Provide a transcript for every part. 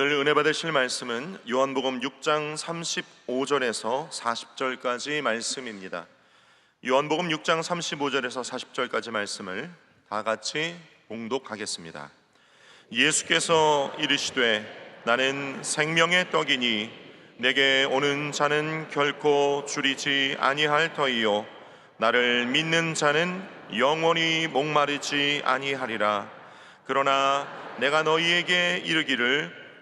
오늘 은혜 받으실 말씀은 요한복음 6장 35절에서 40절까지 말씀입니다. 요한복음 6장 35절에서 40절까지 말씀을 다 같이 봉독하겠습니다. 예수께서 이르시되 나는 생명의 떡이니 내게 오는 자는 결코 줄이지 아니할 터이요 나를 믿는 자는 영원히 목마르지 아니하리라 그러나 내가 너희에게 이르기를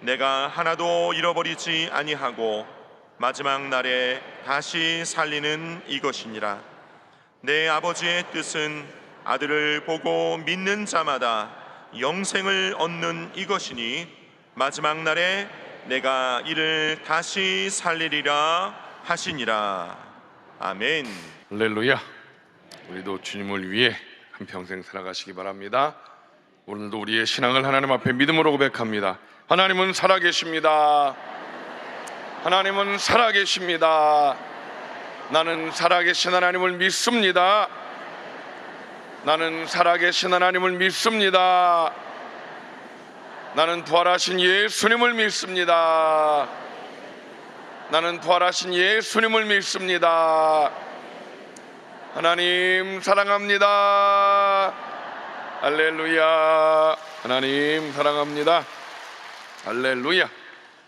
내가 하나도 잃어버리지 아니하고 마지막 날에 다시 살리는 이것이니라 내 아버지의 뜻은 아들을 보고 믿는 자마다 영생을 얻는 이것이니 마지막 날에 내가 이를 다시 살리리라 하시니라 아멘. 할렐루야. 우리도 주님을 위해 한 평생 살아가시기 바랍니다. 오늘도 우리의 신앙을 하나님 앞에 믿음으로 고백합니다. 하나님은 살아계십니다. 하나님은 살아계십니다. 나는 살아계신 하나님을 믿습니다. 나는 살아계신 하나님을 믿습니다. 나는 부활하신 예수님을 믿습니다. 나는 부활하신 예수님을 믿습니다. 하나님 사랑합니다. 할렐루야. 하나님 사랑합니다. 할렐루야.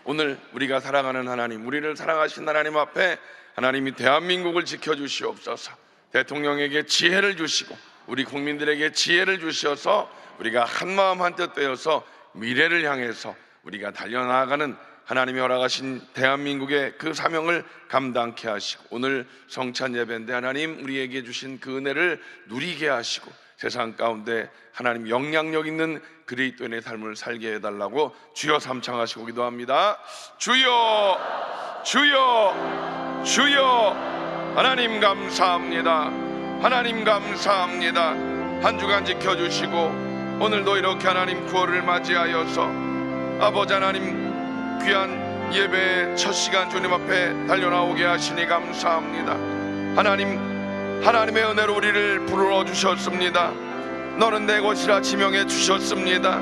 오늘 우리가 사랑하는 하나님, 우리를 사랑하신 하나님 앞에 하나님이 대한민국을 지켜 주시옵소서. 대통령에게 지혜를 주시고 우리 국민들에게 지혜를 주셔서 우리가 한 마음 한 뜻 되어서 미래를 향해서 우리가 달려나가는 하나님이 허락하신 대한민국의 그 사명을 감당케 하시고 오늘 성찬 예배인데 하나님 우리에게 주신 그 은혜를 누리게 하시고 세상 가운데 하나님 영향력 있는 그리스도인의 삶을 살게 해달라고 주여 삼창하시고 기도합니다. 주여, 주여, 주여, 하나님 감사합니다. 하나님 감사합니다. 한 주간 지켜주시고 오늘도 이렇게 하나님 구월을 맞이하여서 아버지 하나님 귀한 예배 첫 시간 주님 앞에 달려나오게 하시니 감사합니다. 하나님 하나님의 은혜로 우리를 부르러 주셨습니다. 너는 내 것이라 지명해 주셨습니다.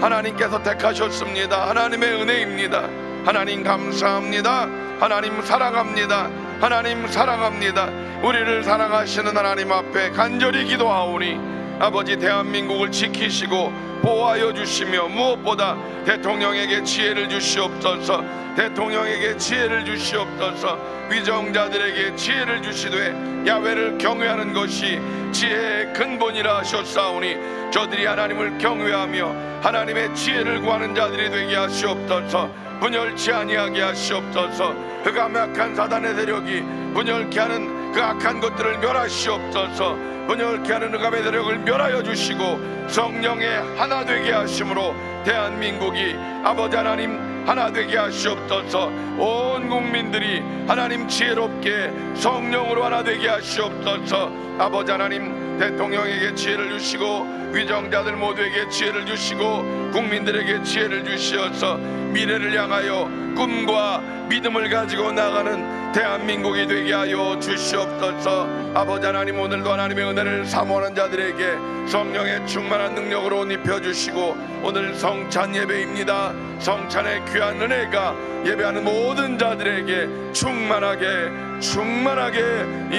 하나님께서 택하셨습니다. 하나님의 은혜입니다. 하나님 감사합니다. 하나님 사랑합니다. 하나님 사랑합니다. 우리를 사랑하시는 하나님 앞에 간절히 기도하오니 아버지 대한민국을 지키시고 보호하여 주시며 무엇보다 대통령에게 지혜를 주시옵소서 대통령에게 지혜를 주시옵소서 위정자들에게 지혜를 주시되 야외를 경외하는 것이 지혜의 근본이라 하셨사오니 저들이 하나님을 경외하며 하나님의 지혜를 구하는 자들이 되게 하시옵소서 분열치 아니하게 하시옵소서. 그 감약한 사단의 세력이 분열케 하는 그 악한 것들을 멸하시옵소서. 분열케 하는 흑암의 세력을 멸하여 주시고 성령의 하나 되게 하심으로 대한민국이 아버지 하나님 하나 되게 하시옵소서. 온 국민들이 하나님 지혜롭게 성령으로 하나 되게 하시옵소서. 아버지 하나님 대통령에게 지혜를 주시고 위정자들 모두에게 지혜를 주시고 국민들에게 지혜를 주시어서 미래를 향하여 꿈과 믿음을 가지고 나가는 대한민국이 되게 하여 주시옵소서. 아버지 하나님 오늘도 하나님의 은혜를 사모하는 자들에게 성령의 충만한 능력으로 옷 입혀주시고 오늘 성찬 예배입니다. 성찬의 귀한 은혜가 예배하는 모든 자들에게 충만하게 충만하게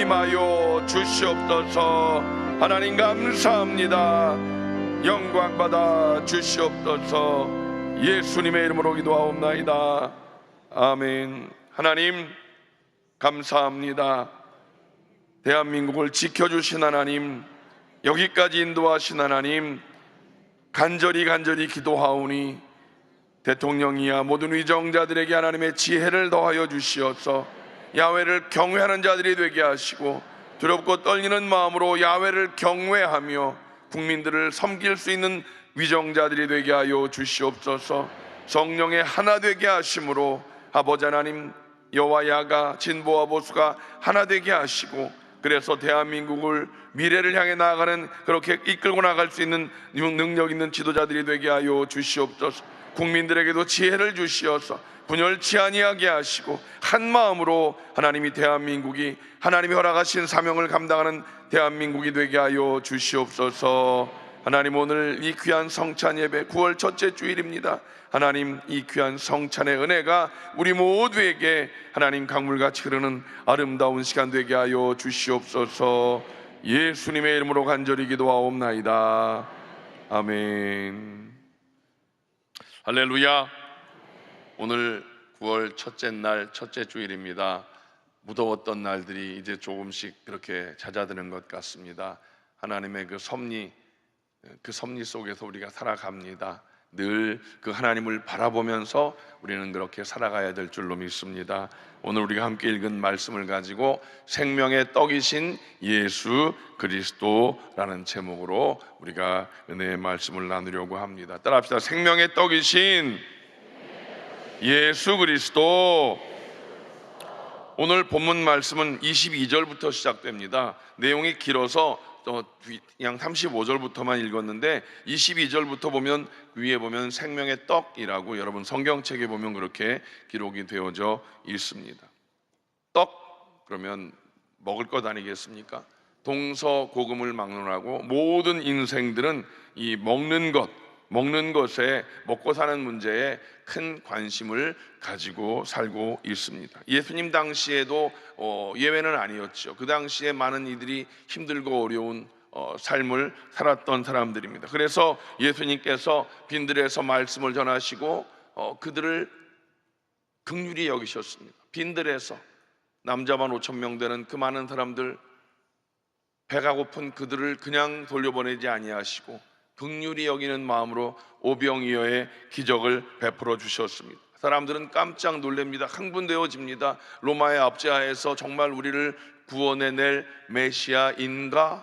임하여 주시옵소서. 하나님 감사합니다. 영광 받아 주시옵소서. 예수님의 이름으로 기도하옵나이다. 아멘. 하나님 감사합니다. 대한민국을 지켜주신 하나님 여기까지 인도하신 하나님 간절히 간절히 기도하오니 대통령이야 모든 위정자들에게 하나님의 지혜를 더하여 주시어서 야외를 경외하는 자들이 되게 하시고 두렵고 떨리는 마음으로 야외를 경외하며 국민들을 섬길 수 있는 위정자들이 되게 하여 주시옵소서 성령의 하나 되게 하심으로 아버지 하나님 여호와 야가 진보와 보수가 하나 되게 하시고 그래서 대한민국을 미래를 향해 나아가는 그렇게 이끌고 나갈 수 있는 능력 있는 지도자들이 되게 하여 주시옵소서. 국민들에게도 지혜를 주시어서 분열치 아니하게 하시고 한 마음으로 하나님이 대한민국이 하나님이 허락하신 사명을 감당하는 대한민국이 되게 하여 주시옵소서. 하나님 오늘 이 귀한 성찬 예배 9월 첫째 주일입니다. 하나님 이 귀한 성찬의 은혜가 우리 모두에게 하나님 강물같이 흐르는 아름다운 시간 되게 하여 주시옵소서. 예수님의 이름으로 간절히 기도하옵나이다. 아멘. 할렐루야. 오늘 9월 첫째 날 첫째 주일입니다. 무더웠던 날들이 이제 조금씩 그렇게 잦아드는 것 같습니다. 하나님의 그 섭리 그 섭리 속에서 우리가 살아갑니다. 늘 그 하나님을 바라보면서 우리는 그렇게 살아가야 될 줄로 믿습니다. 오늘 우리가 함께 읽은 말씀을 가지고 생명의 떡이신 예수 그리스도라는 제목으로 우리가 은혜의 말씀을 나누려고 합니다. 따라합시다. 생명의 떡이신 예수 그리스도 오늘 본문 말씀은 22절부터 시작됩니다. 내용이 길어서 그냥 35절부터만 읽었는데 22절부터 보면 위에 보면 생명의 떡이라고 여러분 성경책에 보면 그렇게 기록이 되어져 있습니다. 떡 그러면 먹을 것 아니겠습니까? 동서고금을 막론하고 모든 인생들은 이 먹는 것, 먹는 것에 먹고 사는 문제에 큰 관심을 가지고 살고 있습니다. 예수님 당시에도 어, 예외는 아니었죠. 그 당시에 많은 이들이 힘들고 어려운 어, 삶을 살았던 사람들입니다. 그래서 예수님께서 빈들에서 말씀을 전하시고 어, 그들을 극률이 여기셨습니다. 빈들에서 남자만 5천 명 되는 그 많은 사람들 배가 고픈 그들을 그냥 돌려보내지 아니하시고 극률이 여기는 마음으로 오병이어의 기적을 베풀어 주셨습니다. 사람들은 깜짝 놀랍니다. 흥분되어집니다. 로마의 압제하에서 정말 우리를 구원해낼 메시아인가라고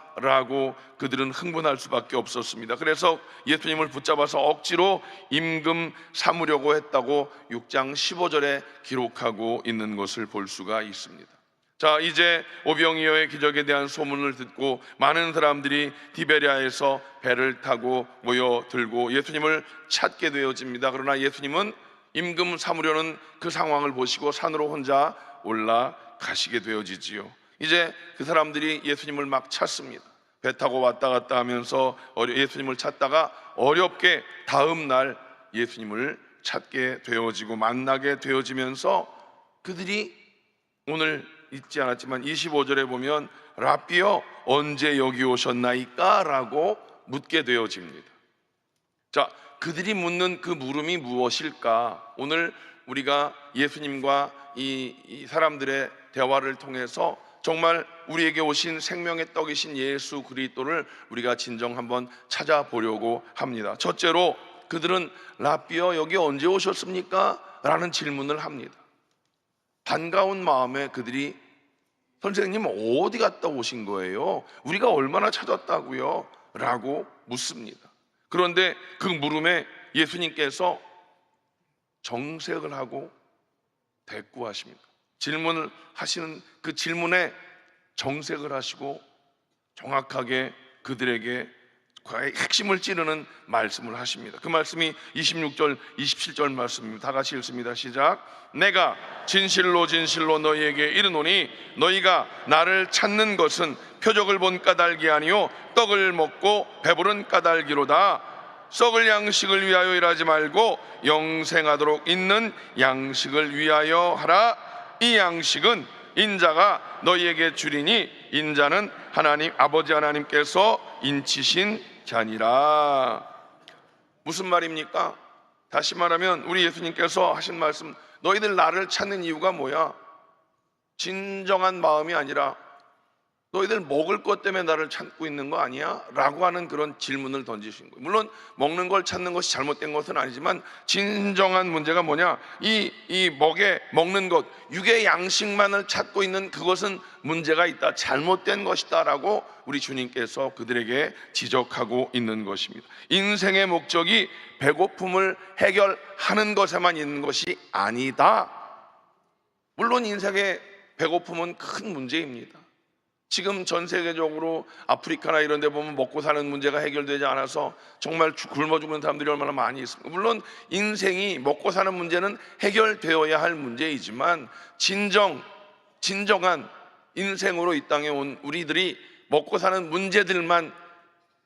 그들은 흥분할 수밖에 없었습니다. 그래서 예수님을 붙잡아서 억지로 임금 삼으려고 했다고 6장 15절에 기록하고 있는 것을 볼 수가 있습니다. 자, 이제 오병이어의 기적에 대한 소문을 듣고 많은 사람들이 디베리아에서 배를 타고 모여들고 예수님을 찾게 되어집니다. 그러나 예수님은 임금 삼으려는 그 상황을 보시고 산으로 혼자 올라가시게 되어지지요. 이제 그 사람들이 예수님을 막 찾습니다. 배 타고 왔다 갔다 하면서 예수님을 찾다가 어렵게 다음 날 예수님을 찾게 되어지고 만나게 되어지면서 그들이 오늘 읽지 않았지만 25절에 보면 라비어 언제 여기 오셨나이까? 라고 묻게 되어집니다. 자, 그들이 묻는 그 물음이 무엇일까? 오늘 우리가 예수님과 이, 이 사람들의 대화를 통해서 정말 우리에게 오신 생명의 떡이신 예수 그리스도를 우리가 진정 한번 찾아보려고 합니다. 첫째로 그들은 라비어 여기 언제 오셨습니까? 라는 질문을 합니다. 반가운 마음에 그들이 선생님 어디 갔다 오신 거예요? 우리가 얼마나 찾았다고요? 라고 묻습니다. 그런데 그 물음에 예수님께서 정색을 하고 대꾸하십니다. 질문을 하시는 그 질문에 정색을 하시고 정확하게 그들에게 과의 핵심을 찌르는 말씀을 하십니다. 그 말씀이 26절, 27절 말씀입니다. 다 같이 읽습니다. 시작. 내가 진실로 진실로 너희에게 이르노니 너희가 나를 찾는 것은 표적을 본 까닭이 아니요 떡을 먹고 배부른 까닭이로다. 썩을 양식을 위하여 일하지 말고 영생하도록 있는 양식을 위하여 하라. 이 양식은 인자가 너희에게 주리니 인자는 하나님 아버지 하나님께서 인치신 자니라. 무슨 말입니까? 다시 말하면 우리 예수님께서 하신 말씀 너희들 나를 찾는 이유가 뭐야? 진정한 마음이 아니라 너희들 먹을 것 때문에 나를 찾고 있는 거 아니야? 라고 하는 그런 질문을 던지신 거예요. 물론 먹는 걸 찾는 것이 잘못된 것은 아니지만 진정한 문제가 뭐냐? 이, 이 먹에 먹는 것, 육의 양식만을 찾고 있는 그것은 문제가 있다. 잘못된 것이다. 라고 우리 주님께서 그들에게 지적하고 있는 것입니다. 인생의 목적이 배고픔을 해결하는 것에만 있는 것이 아니다. 물론 인생의 배고픔은 큰 문제입니다. 지금 전 세계적으로 아프리카나 이런 데 보면 먹고 사는 문제가 해결되지 않아서 정말 죽- 굶어 죽는 사람들이 얼마나 많이 있습니까? 물론 인생이 먹고 사는 문제는 해결되어야 할 문제이지만 진정 진정한 인생으로 이 땅에 온 우리들이 먹고 사는 문제들만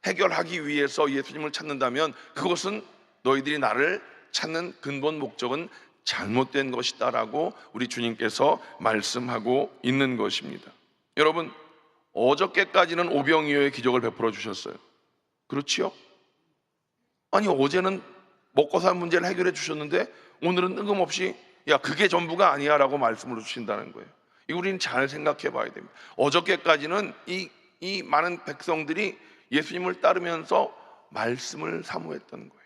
해결하기 위해서 예수님을 찾는다면 그것은 너희들이 나를 찾는 근본 목적은 잘못된 것이다라고 우리 주님께서 말씀하고 있는 것입니다. 여러분 어저께까지는 오병이어의 기적을 베풀어 주셨어요. 그렇지요? 아니 어제는 먹고 사는 문제를 해결해 주셨는데 오늘은 뜬금없이 야 그게 전부가 아니야라고 말씀을 주신다는 거예요. 이거 우리는 잘 생각해 봐야 됩니다. 어저께까지는 이, 이 많은 백성들이 예수님을 따르면서 말씀을 사모했던 거예요.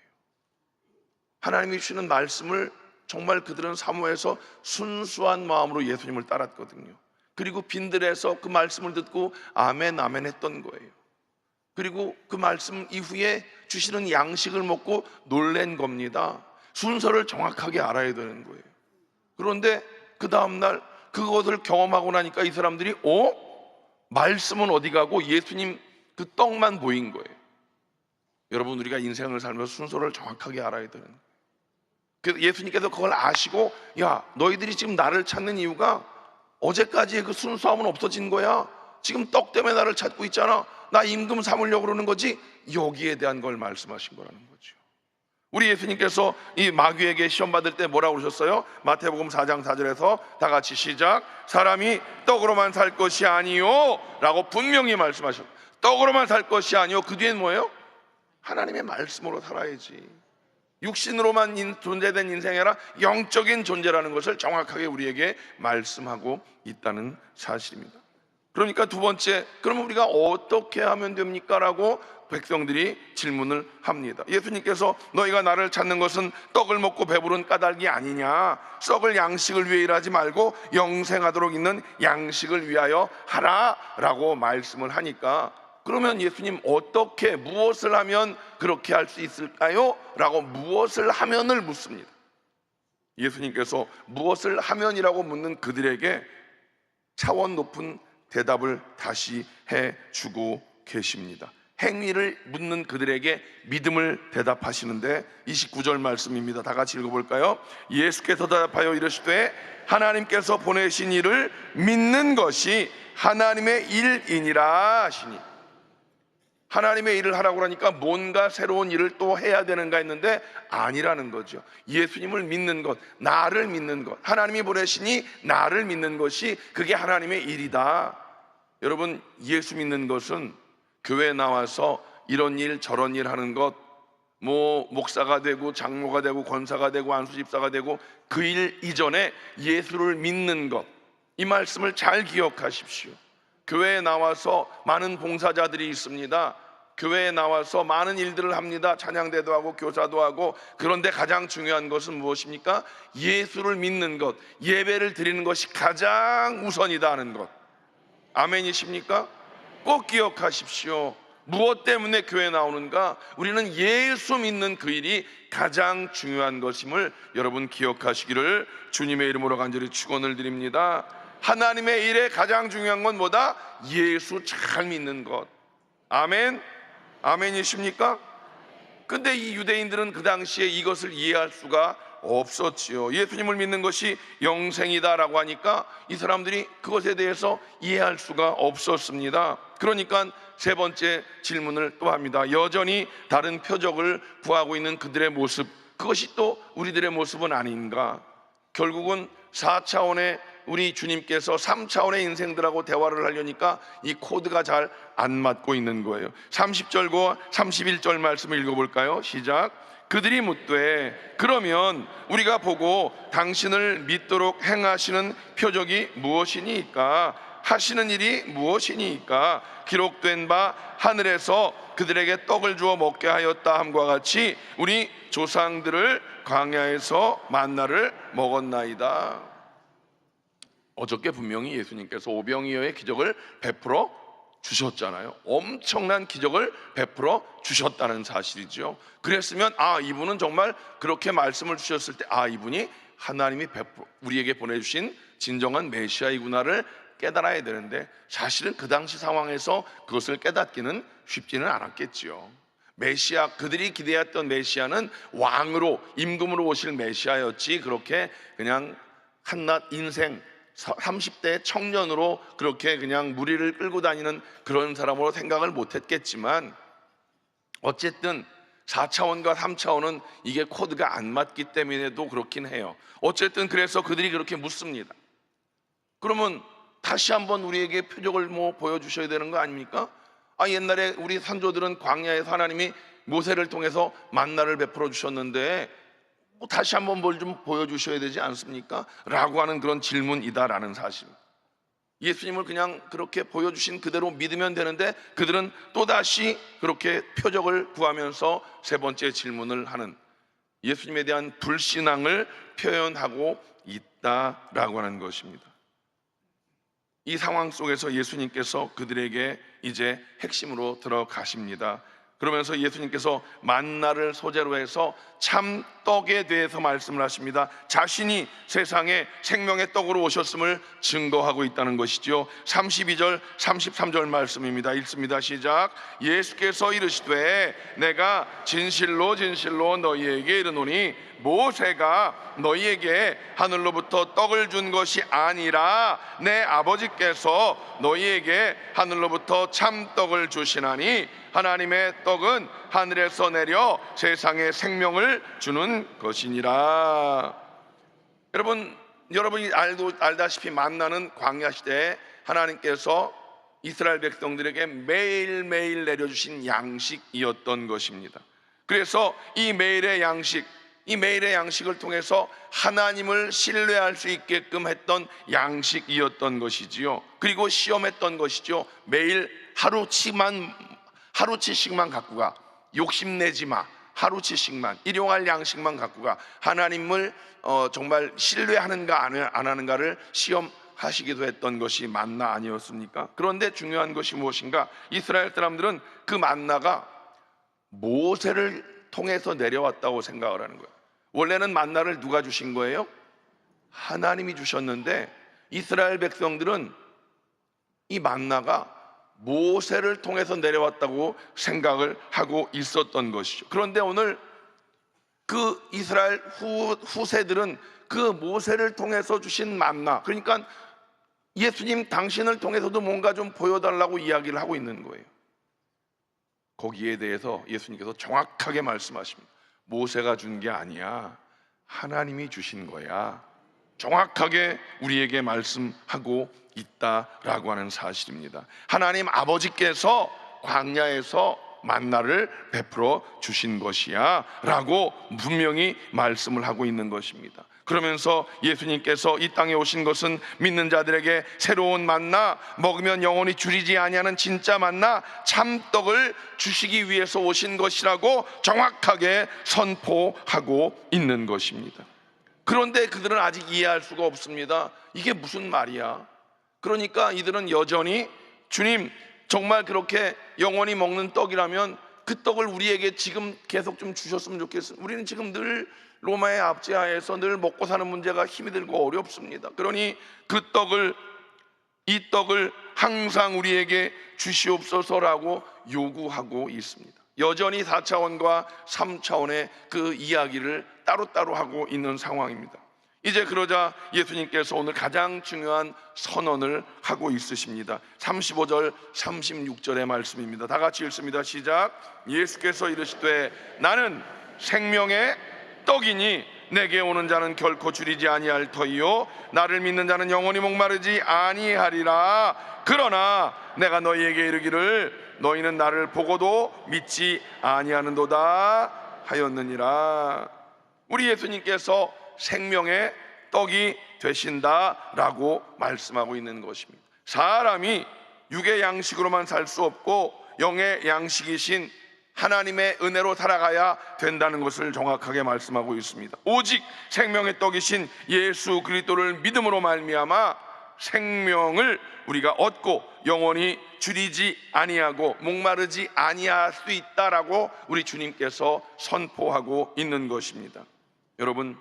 하나님이 주시는 말씀을 정말 그들은 사모해서 순수한 마음으로 예수님을 따랐거든요. 그리고 빈들에서 그 말씀을 듣고 아멘 아멘 했던 거예요. 그리고 그 말씀 이후에 주시는 양식을 먹고 놀란 겁니다. 순서를 정확하게 알아야 되는 거예요. 그런데 그 다음 날 그것을 경험하고 나니까 이 사람들이 어? 말씀은 어디 가고 예수님 그 떡만 보인 거예요. 여러분 우리가 인생을 살면서 순서를 정확하게 알아야 되는 거예요. 그래서 예수님께서 그걸 아시고 야 너희들이 지금 나를 찾는 이유가 어제까지의 그 순수함은 없어진 거야. 지금 떡 때문에 나를 찾고 있잖아. 나 임금 삼으려고 그러는 거지. 여기에 대한 걸 말씀하신 거라는 거죠. 우리 예수님께서 이 마귀에게 시험 받을 때 뭐라고 그러셨어요? 마태복음 4장 4절에서 다 같이 시작. 사람이 떡으로만 살 것이 아니요라고 분명히 말씀하셨. 떡으로만 살 것이 아니요. 그 뒤엔 뭐예요? 하나님의 말씀으로 살아야지. 육신으로만 인- 존재된 인생이 아니라 영적인 존재라는 것을 정확하게 우리에게 말씀하고 있다는 사실입니다. 그러니까 두 번째, 그러면 우리가 어떻게 하면 됩니까? 라고 백성들이 질문을 합니다. 예수님께서 너희가 나를 찾는 것은 떡을 먹고 배부른 까닭이 아니냐? 썩을 양식을 위해 일하지 말고 영생하도록 있는 양식을 위하여 하라 라고 말씀을 하니까 그러면 예수님 어떻게 무엇을 하면 그렇게 할 수 있을까요? 라고 무엇을 하면을 묻습니다. 예수님께서 무엇을 하면이라고 묻는 그들에게 차원 높은 대답을 다시 해 주고 계십니다. 행위를 묻는 그들에게 믿음을 대답하시는데 29절 말씀입니다. 다 같이 읽어볼까요? 예수께서 대답하여 이르시되 하나님께서 보내신 일을 믿는 것이 하나님의 일이니라 하시니 하나님의 일을 하라고 그러니까 뭔가 새로운 일을 또 해야 되는가 했는데 아니라는 거죠. 예수님을 믿는 것, 나를 믿는 것, 하나님이 보내시니 나를 믿는 것이 그게 하나님의 일이다. 여러분, 예수 믿는 것은 교회에 나와서 이런 일 저런 일 하는 것, 뭐 목사가 되고 장로가 되고 권사가 되고 안수집사가 되고 그 일 이전에 예수를 믿는 것, 이 말씀을 잘 기억하십시오. 교회에 나와서 많은 봉사자들이 있습니다. 교회에 나와서 많은 일들을 합니다. 찬양대도 하고 교사도 하고 그런데 가장 중요한 것은 무엇입니까? 예수를 믿는 것, 예배를 드리는 것이 가장 우선이다 하는 것. 아멘이십니까? 꼭 기억하십시오. 무엇 때문에 교회 나오는가? 우리는 예수 믿는 그 일이 가장 중요한 것임을 여러분 기억하시기를 주님의 이름으로 간절히 축원을 드립니다. 하나님의 일에 가장 중요한 건 뭐다? 예수 잘 믿는 것. 아멘. 아멘이십니까? 근데 이 유대인들은 그 당시에 이것을 이해할 수가 없었지요. 예수님을 믿는 것이 영생이다라고 하니까 이 사람들이 그것에 대해서 이해할 수가 없었습니다. 그러니까 세 번째 질문을 또 합니다. 여전히 다른 표적을 구하고 있는 그들의 모습, 그것이 또 우리들의 모습은 아닌가? 결국은 4차원의 우리 주님께서 3차원의 인생들하고 대화를 하려니까 이 코드가 잘 안 맞고 있는 거예요. 30절과 31절 말씀을 읽어볼까요? 시작. 그들이 묻되 그러면 우리가 보고 당신을 믿도록 행하시는 표적이 무엇이니까 하시는 일이 무엇이니까 기록된 바 하늘에서 그들에게 떡을 주어 먹게 하였다 함과 같이 우리 조상들을 광야에서 만나를 먹었나이다. 어저께 분명히 예수님께서 오병이어의 기적을 베풀어 주셨잖아요. 엄청난 기적을 베풀어 주셨다는 사실이죠. 그랬으면 아 이분은 정말 그렇게 말씀을 주셨을 때 아 이분이 하나님이 베풀 우리에게 보내주신 진정한 메시아이구나를 깨달아야 되는데 사실은 그 당시 상황에서 그것을 깨닫기는 쉽지는 않았겠지요. 메시아 그들이 기대했던 메시아는 왕으로 임금으로 오실 메시아였지 그렇게 그냥 한낱 인생 30대 청년으로 그렇게 그냥 무리를 끌고 다니는 그런 사람으로 생각을 못 했겠지만 어쨌든 4차원과 3차원은 이게 코드가 안 맞기 때문에도 그렇긴 해요. 어쨌든 그래서 그들이 그렇게 묻습니다. 그러면 다시 한번 우리에게 표적을 뭐 보여주셔야 되는 거 아닙니까? 아 옛날에 우리 선조들은 광야에서 하나님이 모세를 통해서 만나를 베풀어 주셨는데 뭐 다시 한번 뭘 좀 보여주셔야 되지 않습니까? 라고 하는 그런 질문이다라는 사실. 예수님을 그냥 그렇게 보여주신 그대로 믿으면 되는데 그들은 또다시 그렇게 표적을 구하면서 세 번째 질문을 하는 예수님에 대한 불신앙을 표현하고 있다라고 하는 것입니다. 이 상황 속에서 예수님께서 그들에게 이제 핵심으로 들어가십니다. 그러면서 예수님께서 만나를 소재로 해서 참 떡에 대해서 말씀을 하십니다. 자신이 세상에 생명의 떡으로 오셨음을 증거하고 있다는 것이죠. 32절, 33절 말씀입니다. 읽습니다. 시작. 예수께서 이르시되 내가 진실로 진실로 너희에게 이르노니 모세가 너희에게 하늘로부터 떡을 준 것이 아니라 내 아버지께서 너희에게 하늘로부터 참 떡을 주시나니 하나님의 떡은 하늘에서 내려 세상에 생명을 주는 것이니라. 여러분, 여러분이 알도 알다시피 만나는 광야 시대에 하나님께서 이스라엘 백성들에게 매일매일 내려주신 양식이었던 것입니다. 그래서 이 매일의 양식, 이 매일의 양식을 통해서 하나님을 신뢰할 수 있게끔 했던 양식이었던 것이지요. 그리고 시험했던 것이죠. 매일 하루치만 하루치씩만 갖고 가. 욕심내지 마. 하루치씩만 일용할 양식만 갖고 가. 하나님을 어, 정말 신뢰하는가 안, 안 하는가를 시험 하시기도 했던 것이 만나 아니었습니까? 그런데 중요한 것이 무엇인가? 이스라엘 사람들은 그 만나가 모세를 통해서 내려왔다고 생각을 하는 거예요. 원래는 만나를 누가 주신 거예요? 하나님이 주셨는데 이스라엘 백성들은 이 만나가 모세를 통해서 내려왔다고 생각을 하고 있었던 것이죠. 그런데 오늘 그 이스라엘 후, 후세들은 그 모세를 통해서 주신 만나, 그러니까 예수님 당신을 통해서도 뭔가 좀 보여달라고 이야기를 하고 있는 거예요. 거기에 대해서 예수님께서 정확하게 말씀하십니다. 모세가 준 게 아니야. 하나님이 주신 거야. 정확하게 우리에게 말씀하고 있다라고 하는 사실입니다. 하나님 아버지께서 광야에서 만나를 베풀어 주신 것이야 라고 분명히 말씀을 하고 있는 것입니다. 그러면서 예수님께서 이 땅에 오신 것은 믿는 자들에게 새로운 만나 먹으면 영원히 줄이지 아니하는 진짜 만나 참떡을 주시기 위해서 오신 것이라고 정확하게 선포하고 있는 것입니다. 그런데 그들은 아직 이해할 수가 없습니다. 이게 무슨 말이야? 그러니까 이들은 여전히 주님 정말 그렇게 영원히 먹는 떡이라면 그 떡을 우리에게 지금 계속 좀 주셨으면 좋겠습니다. 우리는 지금 늘 로마의 압제하에서 늘 먹고 사는 문제가 힘이 들고 어렵습니다. 그러니 그 떡을 이 떡을 항상 우리에게 주시옵소서라고 요구하고 있습니다. 여전히 4차원과 3차원의 그 이야기를 따로따로 하고 있는 상황입니다. 이제 그러자 예수님께서 오늘 가장 중요한 선언을 하고 있으십니다. 35절, 36절의 말씀입니다. 다 같이 읽습니다. 시작. 예수께서 이르시되 나는 생명의 떡이니 내게 오는 자는 결코 줄이지 아니할 터이요 나를 믿는 자는 영원히 목마르지 아니하리라. 그러나 내가 너희에게 이르기를 너희는 나를 보고도 믿지 아니하는도다 하였느니라. 우리 예수님께서 생명의 떡이 되신다라고 말씀하고 있는 것입니다. 사람이 육의 양식으로만 살 수 없고 영의 양식이신 하나님의 은혜로 살아가야 된다는 것을 정확하게 말씀하고 있습니다. 오직 생명의 떡이신 예수 그리스도를 믿음으로 말미암아 생명을 우리가 얻고 영원히 줄이지 아니하고 목마르지 아니할 수 있다라고 우리 주님께서 선포하고 있는 것입니다. 여러분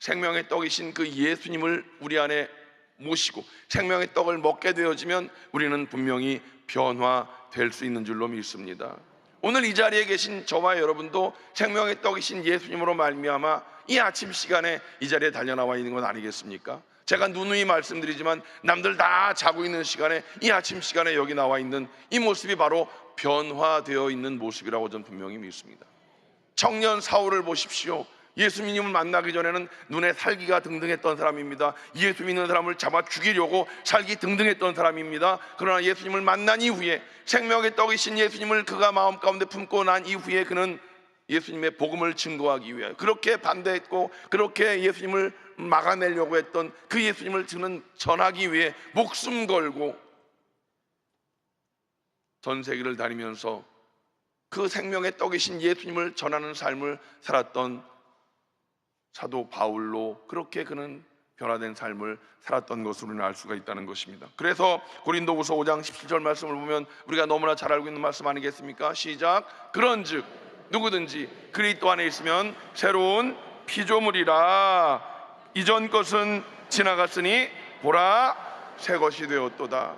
생명의 떡이신 그 예수님을 우리 안에 모시고 생명의 떡을 먹게 되어지면 우리는 분명히 변화될 수 있는 줄로 믿습니다. 오늘 이 자리에 계신 저와 여러분도 생명의 떡이신 예수님으로 말미암아 이 아침 시간에 이 자리에 달려 나와 있는 건 아니겠습니까? 제가 누누이 말씀드리지만 남들 다 자고 있는 시간에 이 아침 시간에 여기 나와 있는 이 모습이 바로 변화되어 있는 모습이라고 저는 분명히 믿습니다. 청년 사울을 보십시오. 예수님을 만나기 전에는 눈에 살기가 등등했던 사람입니다. 예수 믿는 사람을 잡아 죽이려고 살기 등등했던 사람입니다. 그러나 예수님을 만난 이후에 생명의 떡이신 예수님을 그가 마음 가운데 품고 난 이후에 그는 예수님의 복음을 증거하기 위해 그렇게 반대했고 그렇게 예수님을 막아내려고 했던 그 예수님을 저는 전하기 위해 목숨 걸고 전 세계를 다니면서 그 생명의 떡이신 예수님을 전하는 삶을 살았던 사도 바울로 그렇게 그는 변화된 삶을 살았던 것으로 우리는 알 수가 있다는 것입니다. 그래서 고린도후서 5장 17절 말씀을 보면 우리가 너무나 잘 알고 있는 말씀 아니겠습니까? 시작. 그런즉 누구든지 그리스도 안에 있으면 새로운 피조물이라 이전 것은 지나갔으니 보라 새 것이 되었도다.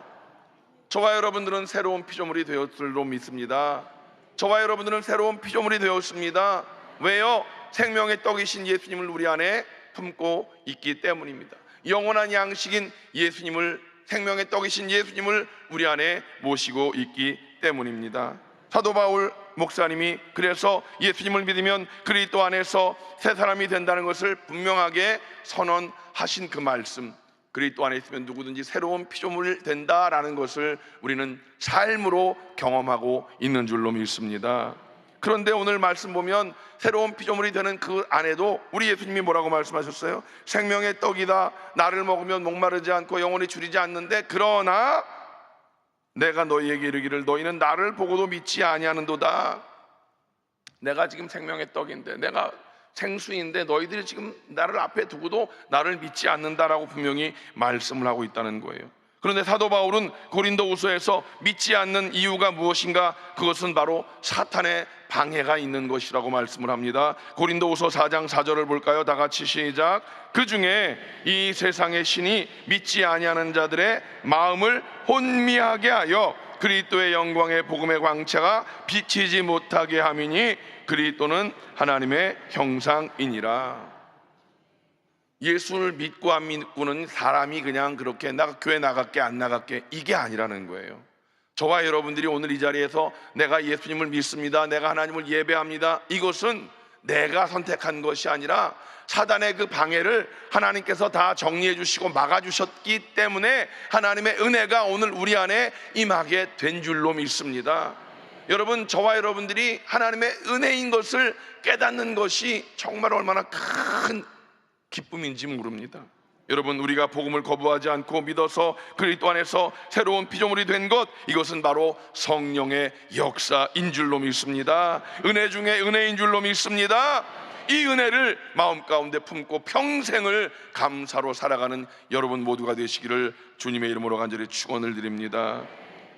저와 여러분들은 새로운 피조물이 되었을로 믿습니다. 저와 여러분들은 새로운 피조물이 되었습니다. 왜요? 생명의 떡이신 예수님을 우리 안에 품고 있기 때문입니다. 영원한 양식인 예수님을 생명의 떡이신 예수님을 우리 안에 모시고 있기 때문입니다. 사도 바울 목사님이 그래서 예수님을 믿으면 그리스도 안에서 새 사람이 된다는 것을 분명하게 선언하신 그 말씀 그리스도 안에 있으면 누구든지 새로운 피조물 된다라는 것을 우리는 삶으로 경험하고 있는 줄로 믿습니다. 그런데 오늘 말씀 보면 새로운 피조물이 되는 그 안에도 우리 예수님이 뭐라고 말씀하셨어요? 생명의 떡이다. 나를 먹으면 목마르지 않고 영원히 줄이지 않는데 그러나 내가 너희에게 이르기를 너희는 나를 보고도 믿지 아니하는도다. 내가 지금 생명의 떡인데 내가 생수인데 너희들이 지금 나를 앞에 두고도 나를 믿지 않는다라고 분명히 말씀을 하고 있다는 거예요. 그런데 사도 바울은 고린도후서에서 믿지 않는 이유가 무엇인가? 그것은 바로 사탄의 방해가 있는 것이라고 말씀을 합니다. 고린도후서 4장 4절을 볼까요? 다 같이 시작. 그 중에 이 세상의 신이 믿지 아니하는 자들의 마음을 혼미하게 하여 그리스도의 영광의 복음의 광채가 비치지 못하게 함이니 그리스도는 하나님의 형상이니라. 예수를 믿고 안 믿고는 사람이 그냥 그렇게 나 교회 나갈게 안 나갈게 이게 아니라는 거예요. 저와 여러분들이 오늘 이 자리에서 내가 예수님을 믿습니다. 내가 하나님을 예배합니다. 이것은 내가 선택한 것이 아니라 사단의 그 방해를 하나님께서 다 정리해 주시고 막아 주셨기 때문에 하나님의 은혜가 오늘 우리 안에 임하게 된 줄로 믿습니다. 여러분 저와 여러분들이 하나님의 은혜인 것을 깨닫는 것이 정말 얼마나 큰 기쁨인지 모릅니다. 여러분 우리가 복음을 거부하지 않고 믿어서 그리스도 안에서 새로운 피조물이 된 것 이것은 바로 성령의 역사인 줄로 믿습니다. 은혜 중에 은혜인 줄로 믿습니다. 이 은혜를 마음 가운데 품고 평생을 감사로 살아가는 여러분 모두가 되시기를 주님의 이름으로 간절히 축원을 드립니다.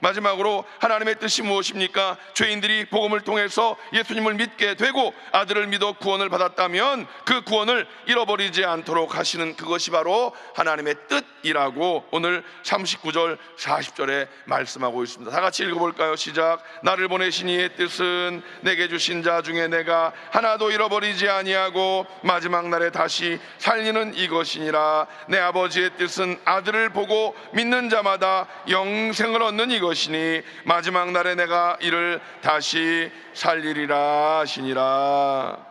마지막으로 하나님의 뜻이 무엇입니까? 죄인들이 복음을 통해서 예수님을 믿게 되고 아들을 믿어 구원을 받았다면 그 구원을 잃어버리지 않도록 하시는 그것이 바로 하나님의 뜻이라고 오늘 39절 40절에 말씀하고 있습니다. 다 같이 읽어볼까요? 시작. 나를 보내신 이의 뜻은 내게 주신 자 중에 내가 하나도 잃어버리지 아니하고 마지막 날에 다시 살리는 이것이니라. 내 아버지의 뜻은 아들을 보고 믿는 자마다 영생을 얻는 이것. 것이니 마지막 날에 내가 이를 다시 살리리라 하시니라.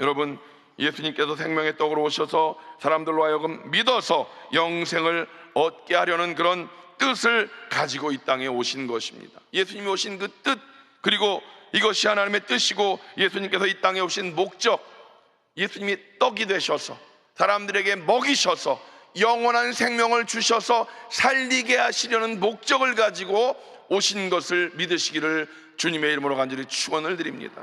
여러분 예수님께서 생명의 떡으로 오셔서 사람들로 하여금 믿어서 영생을 얻게 하려는 그런 뜻을 가지고 이 땅에 오신 것입니다. 예수님이 오신 그 뜻 그리고 이것이 하나님의 뜻이고 예수님께서 이 땅에 오신 목적 예수님이 떡이 되셔서 사람들에게 먹이셔서 영원한 생명을 주셔서 살리게 하시려는 목적을 가지고 오신 것을 믿으시기를 주님의 이름으로 간절히 축원을 드립니다.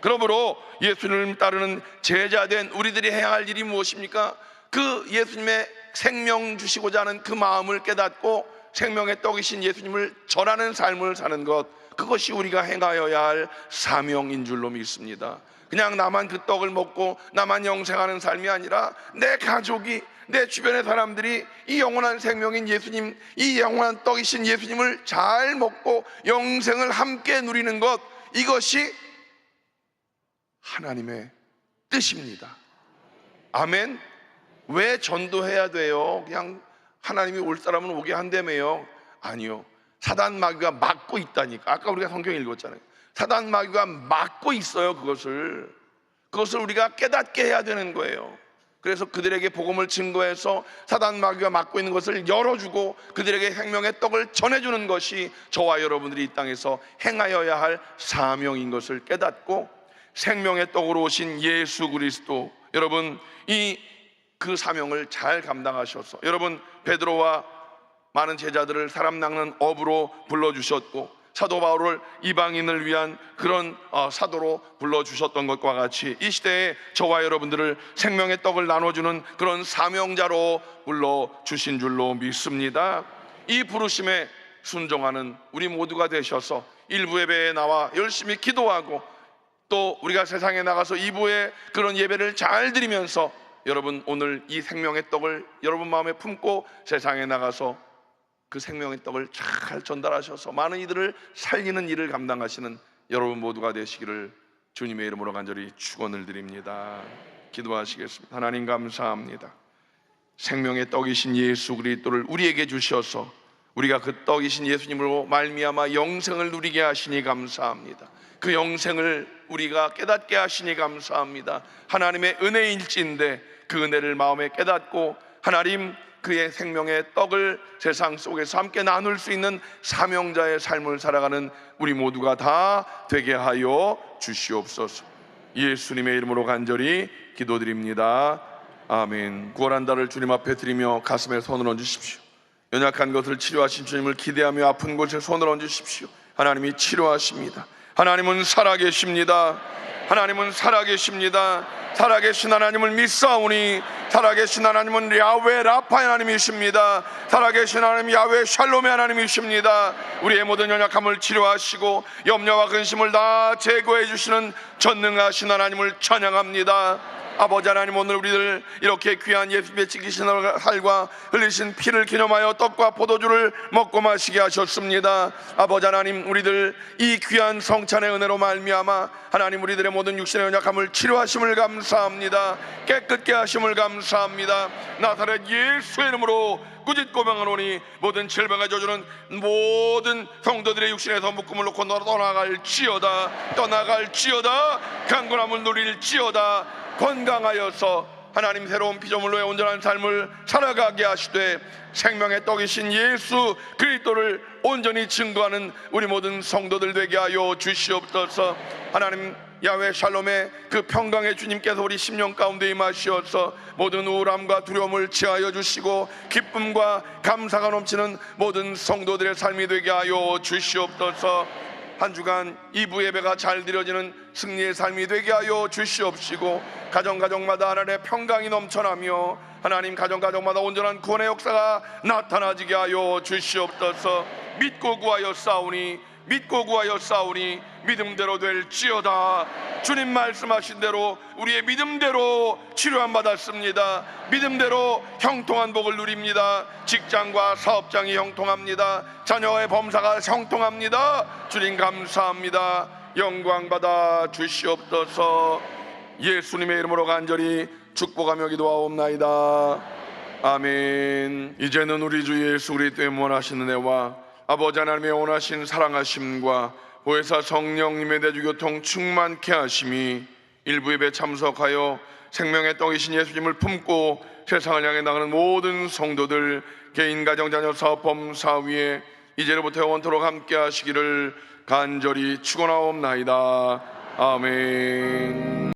그러므로 예수님을 따르는 제자된 우리들이 해야 할 일이 무엇입니까? 그 예수님의 생명 주시고자 하는 그 마음을 깨닫고 생명의 떡이신 예수님을 전하는 삶을 사는 것 그것이 우리가 행하여야 할 사명인 줄로 믿습니다. 그냥 나만 그 떡을 먹고 나만 영생하는 삶이 아니라 내 가족이 내 주변의 사람들이 이 영원한 생명인 예수님, 이 영원한 떡이신 예수님을 잘 먹고 영생을 함께 누리는 것 이것이 하나님의 뜻입니다. 아멘. 왜 전도해야 돼요? 그냥 하나님이 올 사람은 오게 한다며요. 아니요. 사단 마귀가 막고 있다니까. 아까 우리가 성경 읽었잖아요. 사단 마귀가 막고 있어요. 그것을. 그것을 우리가 깨닫게 해야 되는 거예요. 그래서 그들에게 복음을 증거해서 사단 마귀가 막고 있는 것을 열어주고 그들에게 생명의 떡을 전해주는 것이 저와 여러분들이 이 땅에서 행하여야 할 사명인 것을 깨닫고 생명의 떡으로 오신 예수 그리스도 여러분 이 그 사명을 잘 감당하셔서 여러분 베드로와 많은 제자들을 사람 낚는 업으로 불러주셨고 사도 바울을 이방인을 위한 그런 어, 사도로 불러주셨던 것과 같이 이 시대에 저와 여러분들을 생명의 떡을 나눠주는 그런 사명자로 불러주신 줄로 믿습니다. 이 부르심에 순종하는 우리 모두가 되셔서 일부 예배에 나와 열심히 기도하고 또 우리가 세상에 나가서 이부의 그런 예배를 잘 드리면서 여러분 오늘 이 생명의 떡을 여러분 마음에 품고 세상에 나가서 그 생명의 떡을 잘 전달하셔서 많은 이들을 살리는 일을 감당하시는 여러분 모두가 되시기를 주님의 이름으로 간절히 축원을 드립니다. 기도하시겠습니다. 하나님 감사합니다. 생명의 떡이신 예수 그리스도를 우리에게 주셔서 우리가 그 떡이신 예수님으로 말미암아 영생을 누리게 하시니 감사합니다. 그 영생을 우리가 깨닫게 하시니 감사합니다. 하나님의 은혜일지인데 그 은혜를 마음에 깨닫고 하나님 그의 생명의 떡을 세상 속에서 함께 나눌 수 있는 사명자의 삶을 살아가는 우리 모두가 다 되게 하여 주시옵소서. 예수님의 이름으로 간절히 기도드립니다. 아멘. 구원한다를 주님 앞에 드리며 가슴에 손을 얹으십시오. 연약한 것을 치료하신 주님을 기대하며 아픈 곳에 손을 얹으십시오. 하나님이 치료하십니다. 하나님은 살아계십니다. 하나님은 살아계십니다. 살아계신 하나님을 믿사오니 살아계신 하나님은 야외 라파 하나님이십니다. 살아계신 하나님 야외 샬롬의 하나님이십니다. 우리의 모든 연약함을 치료하시고 염려와 근심을 다 제거해 주시는 전능하신 하나님을 찬양합니다. 아버지 하나님 오늘 우리들 이렇게 귀한 예수님의 지키신 살과 흘리신 피를 기념하여 떡과 포도주를 먹고 마시게 하셨습니다. 아버지 하나님 우리들 이 귀한 성찬의 은혜로 말미암아 하나님 우리들의 모든 육신의 연약함을 치료하심을 감사합니다. 깨끗게 하심을 감사합니다. 나사렛 예수의 이름으로 꾸짖고 명하노니 모든 질병의 저주는 모든 성도들의 육신에서 묶음을 놓고 떠나갈지어다. 떠나갈지어다. 강건함을 누릴지어다 건강하여서 하나님 새로운 피조물로의 온전한 삶을 살아가게 하시되 생명의 떡이신 예수 그리스도를 온전히 증거하는 우리 모든 성도들 되게 하여 주시옵소서. 하나님 야외 샬롬의 그 평강의 주님께서 우리 심령 가운데 임하시어서 모든 우울함과 두려움을 취하여 주시고 기쁨과 감사가 넘치는 모든 성도들의 삶이 되게 하여 주시옵소서. 한 주간 이부 예배가 잘 드려지는 승리의 삶이 되게 하여 주시옵시고 가정 가정마다 하나님의 평강이 넘쳐나며 하나님 가정 가정마다 온전한 구원의 역사가 나타나지게 하여 주시옵소서. 믿고 구하여 싸우니 믿고 구하여 싸우니 믿음대로 될지어다. 주님 말씀하신 대로 우리의 믿음대로 치료함 받았습니다. 믿음대로 형통한 복을 누립니다. 직장과 사업장이 형통합니다. 자녀의 범사가 형통합니다. 주님 감사합니다 영광 받아 주시옵소서. 예수님의 이름으로 간절히 축복하며 기도하옵나이다. 아멘. 이제는 우리 주 예수 그리스도의 원하시는 은혜와 아버지 하나님의 원하신 사랑하심과 보혜사 성령님의 대주교통 충만케 하심이 일부 예배 참석하여 생명의 떡이신 예수님을 품고 세상을 향해 나가는 모든 성도들 개인 가정 자녀 사업 범사 위에 이제로부터 영원토록 함께 하시기를 간절히 축원하옵나이다. 아멘